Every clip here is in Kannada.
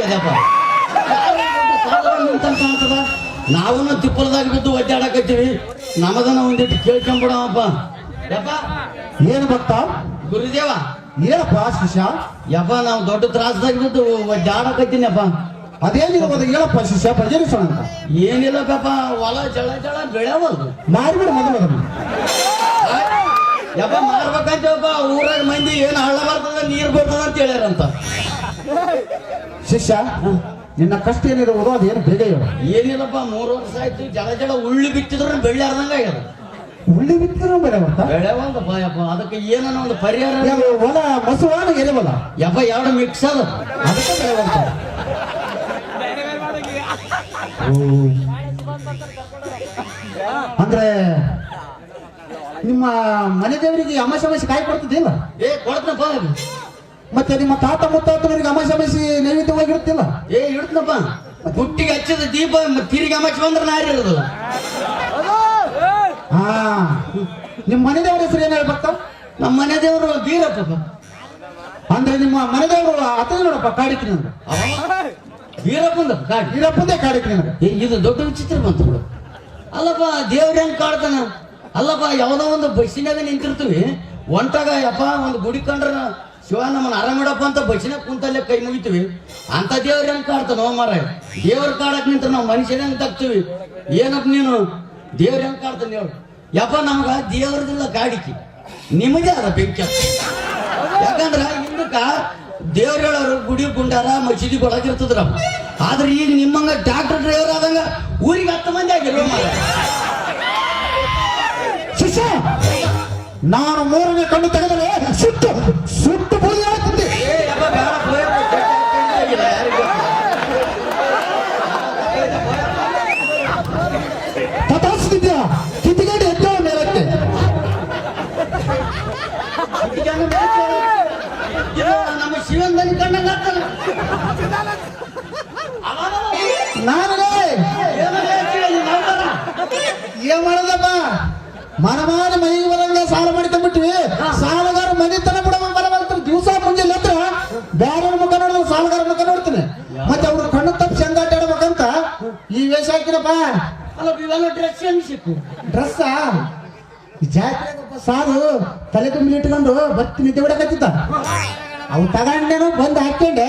ಭಾಳ ದಿನ ಆಗ್ಯದಪ್ಪ ಕಾಣ್ತದ ನಾವು ತಿಪ್ಪಲದಾಗ ಬಿದ್ದು ಒದ್ದಾಡಕತ್ತೀವಿ ನಮದನ ಒಂದಿಟ್ಟು ಕೇಳ್ಕೊಂಬಿಡವಪ್ಪ ಯಪ್ಪ ಏನು ಭಕ್ತ ಗುರುದೇವ ಏನಪ್ಪ ಶಿಷ್ಯ ಯಪ್ಪ ನಾವು ದೊಡ್ಡ ತ್ರಾಸದಾಗ ಬಿದ್ದು ಒದ್ದಾಡಕತ್ತೀನಪ್ಪ ಅದೇನಿಲ್ಲ ಒಂದು ಹೇಳಪ್ಪ ಶಿಷ್ಯ ಪ್ರಜರಿಸೋಣ ಅಂತ ಏನಿಲ್ಲ ಪಾಪ ಹೊಲ ಜಳ ಜಳ ಬೆಳೆವಲ್ದು ಮಾರಿಬಿಡು ಮೊದಲು ಅದನ್ನು ಯಪ್ಪ ಮಾರ್ಬೇಕಂತಪ್ಪ ಊರಾಗ ಮಂದಿ ಏನು ಹಳ್ಳ ಬರ್ತದ ನೀರು ಬರ್ತದ ಅಂತ ಹೇಳ್ಯಾರಂತ ಶಿಷ್ಯ ನಿನ್ನ ಕಷ್ಟ ಏನಿರುವುದು ಅದೇನು ಬೇಗ ಹೇಳು ಏನಿಲ್ಲಪ್ಪ ಮೂರು ವರ್ಷ ಆಯ್ತು ಜಡ ಜಳ ಉಳ್ಳಿ ಬಿತ್ತಿದ್ರು ಬೆಳೆ ಆಗ್ಯದ. ಉಳ್ಳಿ ಬಿತ್ತಿರೋ ಬೆಳೆ ಬರ್ತಾ? ಬೆಳೆವಲ್ದಪ್ಪ ಯಪ್ಪ ಅದಕ್ಕೆ ಏನೋ ಒಂದು ಪರಿಹಾರ ಹೊಲ ಮಸುವಾನ ಎರೆವಲ್ಲ ಯಪ್ಪ ಎರಡು ಮಿಕ್ಸ್ ಅದ. ಅದಕ್ಕೆ ಬೆಳೆ ಬರ್ತಾ? ಅಂದ್ರೆ ನಿಮ್ಮ ಮನೆ ದೇವರಿಗೆ ಅಮಾಸೆ ಕಾಯಿ ಕೊಡ್ತಿದ್ದಿಲ್ಲ ಏ ಕೊಡ್ತನಪ್ಪ. ಮತ್ತೆ ನಿಮ್ಮ ತಾತ ಮುತ್ತಾತನವರಿಗೆ ಅಮಾಸೆ ಅಮಸಿ ನೈವೇದ್ಯವಾಗಿರುತ್ತಿಲ್ಲ ಏ ಇಡ್ತನಪ್ಪ. ಹುಟ್ಟಿಗೆ ಹಚ್ಚಿದ ದೀಪ ತಿರುಗಿ ಅಮಚ್ ಬಂದ್ರೆ ನಾರಿ ಇರೋದು. ಹಾ. ನಿಮ್ಮ ಮನೆ ದೇವರ ಹೆಸರು ಏನ್ ನಮ್ಮ ಮನೆ ದೇವರು ಬೀರಪ್ಪ ಅಂದ್ರೆ ನಿಮ್ಮ ಮನೆ ದೇವರು ಅತ ನೋಡಪ್ಪ ಕಾಡಿಕೆ ನನಗೆ ಬೀರಪ್ಪಂದ ಕಾಡಿ. ಬೀರಪ್ಪಂದೇ ಕಾಡಿಕೆ ನನಗೆ ಇದು ದೊಡ್ಡ ವಿಚಿತ್ರ ಬಂತು ಬಿಡು. ಅಲ್ಲಪ್ಪ ದೇವ್ರ ಹೆಂಗ್ ಕಾಡ್ತಾನ? ಅಲ್ಲಪ್ಪ ಯಾವ್ದೋ ಒಂದು ಬಸ್ಸಿನಾಗ ನಿಂತಿರ್ತೀವಿ. ಒಂಟಾಗ ಯಪ್ಪ ಒಂದು ಗುಡಿ ಕಂಡ್ರ ಶಿವ ನಮ್ಮನ್ನ ಆರಾಮಿಡಪ್ಪ ಅಂತ ಬಸ್ಸಿನ ಕುಂತಲ್ಲೇ ಕೈ ಮುಗಿತೀವಿ. ಅಂತ ದೇವ್ರ ಹೆಂಗ್ ಕಾಡ್ತಾನೋ ಮಾರ ದೇವ್ರ ಕಾಡಕ್ ನಿಂತ ನಾವು ಮನುಷ್ಯನ ತಗ್ತೀವಿ ಏನಪ್ಪ ನೀನು? ದೇವ್ರ ಹೆಂಗ್ ಕಾಡ್ತಾನೆ ದೇವ್ರು ಯಪ್ಪ, ನಮ್ಗ ದೇವ್ರದಿಲ್ಲ ಕಾಡಿಕೆ. ನಿಮಗೆ ಅದ ಬೆಂಕಿ. ಯಾಕಂದ್ರ ಹಿಂದಕ್ಕ ದೇವ್ರ ಹೇಳೋರು ಗುಡಿ ಗುಂಡಾರ ಮಸೀದಿ ಒಳಗಿರ್ತದ್ರ ಆದ್ರೆ ಈಗ ನಿಮ್ಮಂಗ ಡಾಕ್ಟರ್ ಡ್ರೈವರ್ ಆದಂಗ ಊರಿಗೆ ಹತ್ತು ಮಂದಿ ಆಗಿರೋ ಶಿಷ್ಯ, ನಾನು ಮೂರನೇ ಕಣ್ಣು ತೆಗೆದರೆ ಸುಟ್ಟು. ಮನಮಾನ ಮನೆಗೆ ಬರಂಗ ಸಾಲ ಮಾಡಿ ತಂದ್ಬಿಟ್ವಿ. ಸಾಲಗಾರ ಮನೆತನ ತನ ಬಿಡ ಬರ್ತಾರೆ ದಿವಸ ಮುಂಜೆ ಹತ್ರ ಬೇರೆ ಮುಖ ನೋಡಿದ್ರೆ ಸಾಲಗಾರ ಮುಖ ನೋಡ್ತೀನಿ. ಮತ್ತೆ ಅವ್ರ ಕಣ್ಣು ತಪ್ಪು ಹಂಗಾಟ ಆಡ್ಬೇಕಂತ ಈ ವೇಷ ಹಾಕಿರಪ್ಪ ಅಲ್ಲ ಇವೆಲ್ಲ ಡ್ರೆಸ್ ಹೆಂಗ್ ಸಿಕ್ಕು? ಡ್ರೆಸ್ಸ? ಜಾತ್ರೆ ಸಾಧು ತಲೆ ತುಂಬಿ ಇಟ್ಕೊಂಡು ಬತ್ತಿ ನಿದ್ದೆ ಬಿಡಕತ್ತಿದ್ದ ಅವು ತಗೊಂಡೇನು ಬಂದು ಹಾಕೊಂಡೆ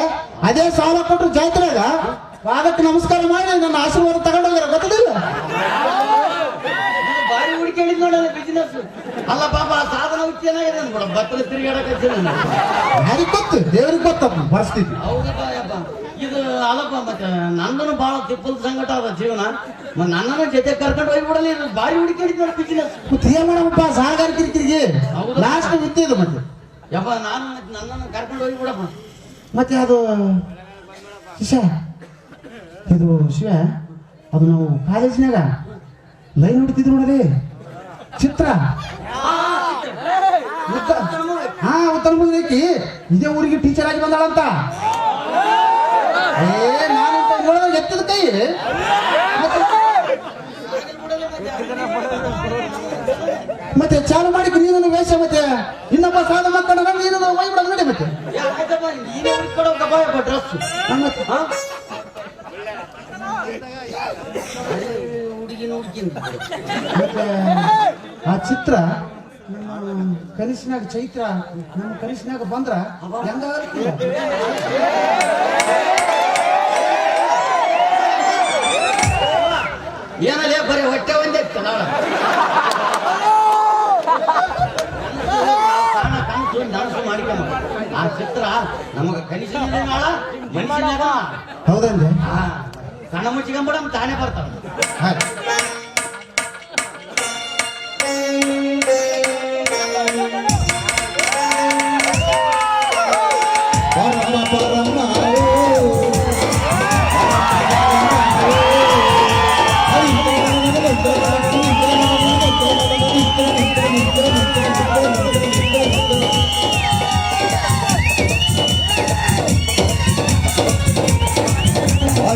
ಅದೇ ಸಾಲ ಕೊಟ್ಟರು ಜಾತ್ರೆಗ. ಪಾದಕ್ಕೆ ನಮಸ್ಕಾರ ಮಾಡಿ ನನ್ನ ಆಶೀರ್ವಾದ ತಗೊಂಡೋಗ್ಯಾರ ಗೊತ್ತಿಲ್ಲ ಬಾರಿ ಕೇಳಿದ್ ನೋಡಲ್ಲ ಬಿಸಿನೆಸ್ ಅಲ್ಲ ಪಾಪ ಆ ಸಾಧನ ಚೆನ್ನಾಗಿದೆ ಏನಾಗಿದೆ ಭತ್ತದ ಬತ್ತಲ ತಿರುಗಾಡಕ್ಕೆ ಯಾರಿಗೆ ಗೊತ್ತು? ದೇವ್ರಿಗೆ ಗೊತ್ತಪ್ಪ ಪರಿಸ್ಥಿತಿ. ಹೌದಪ್ಪ ಯಪ್ಪ ಇದು ಅಲ್ಲಪ್ಪ ಮತ್ತೆ ನಂದನು ಬಹಳ ತಿಪ್ಪಲ್ ಸಂಕಟ ಅದ ಜೀವನ. ಮತ್ತೆ ನನ್ನನ್ನು ಜೊತೆ ಕರ್ಕೊಂಡು ಹೋಗಿಬಿಡಲಿ ಇದು ಬಾರಿ ಹುಡುಕಿ ನೋಡಿ ಬಿಸಿನೆಸ್ ಏನ್ ಮಾಡಪ್ಪ? ಸಾಲಗಾರ ಕಿರಿಕಿರಿಗೆ ಹೌದು. ಲಾಸ್ಟ್ ವಿತ್ತಿದ್ದು ಮತ್ತೆ. ಯಪ್ಪ ನಾನು ಮತ್ತೆ ನನ್ನನ್ನು ಕರ್ಕೊಂಡು ಹೋಗಿಬಿಡಪ್ಪ. ಮತ್ತೆ ಅದು ಶಿಶ ಇದು ಶಿವ ಅದು ನಾವು ಕಾಲೇಜಿನಾಗ ಲೈನ್ ಹುಡ್ತಿದ್ರು ನೋಡಲಿ ಚಿತ್ರ ಉತ್ತ- ಹಾ ಉತ್ತರ ಮುಗಿದೈತಿ ಇದೇ ಊರಿಗೆ ಟೀಚರ್ ಆಗಿ ಬಂದಾಳಂತ ಏ ನಾನು ನೋಡಿದಾಗ ಎತ್ತದ ಕೈ ಮತ್ತೆ- ಮತ್ತೆ ಚಾಲು ಮಾಡಿ ನೀನು ವೇಷ ಮತ್ತೆ ಇನ್ನೊಬ್ಬ ಸಾಲ ಮಕ್ಕಳ ನೀನು ಒಯ್ಬಿಡ ನೋಡಿ ಮತ್ತೆ ಯಾ, ಆಯ್ತಪ್ಪ ನೀನೇ ಹುಡುಕೊಡೋಕಪ್ಪ ಯಪ್ಪ ಡ್ರೆಸ್ ಮತ್ತೆ ಹುಡುಗಿನ ಹುಡುಗಿ ಮತ್ತೆ ಆ ಚಿತ್ರ ಕನಸಿನಾಗ ಚೈತ್ರ ನಮ್ಮ ಕನಸಿನಾಗ ಬಂದ್ರ ಹೆಂಗ ಏನಲ್ಲೇ ಬರೀ ಹೊಟ್ಟೆ ಒಂದೇ ನಾಳ. ಡಾನ್ಸ್ ಮಾಡ್ಕೊಂಬ ಆ ಚಿತ್ರ ನಮಗ ಕನಸಿನ ನಾಳ ಮನುಷ್ಯನಾಗ ಹೌದಂದೆ ಕಣ ಕಣ್ಣ ಮುಚ್ಕೊಂಬಿಡ ತಾನೇ ಬರ್ತಾವ ಆಯ್ತು.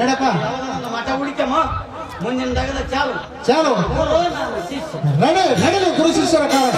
ನಡಪ್ಪ. ಮಠ ಹುಡಿಕಮ್ಮ ಮುಂದಿನ ದಗದ ಚಾಲು. ಚಾಲು. ನಡೆ ನಡೆದು ಗುರು ಶಿಷ್ಯರ ಕಾಲ.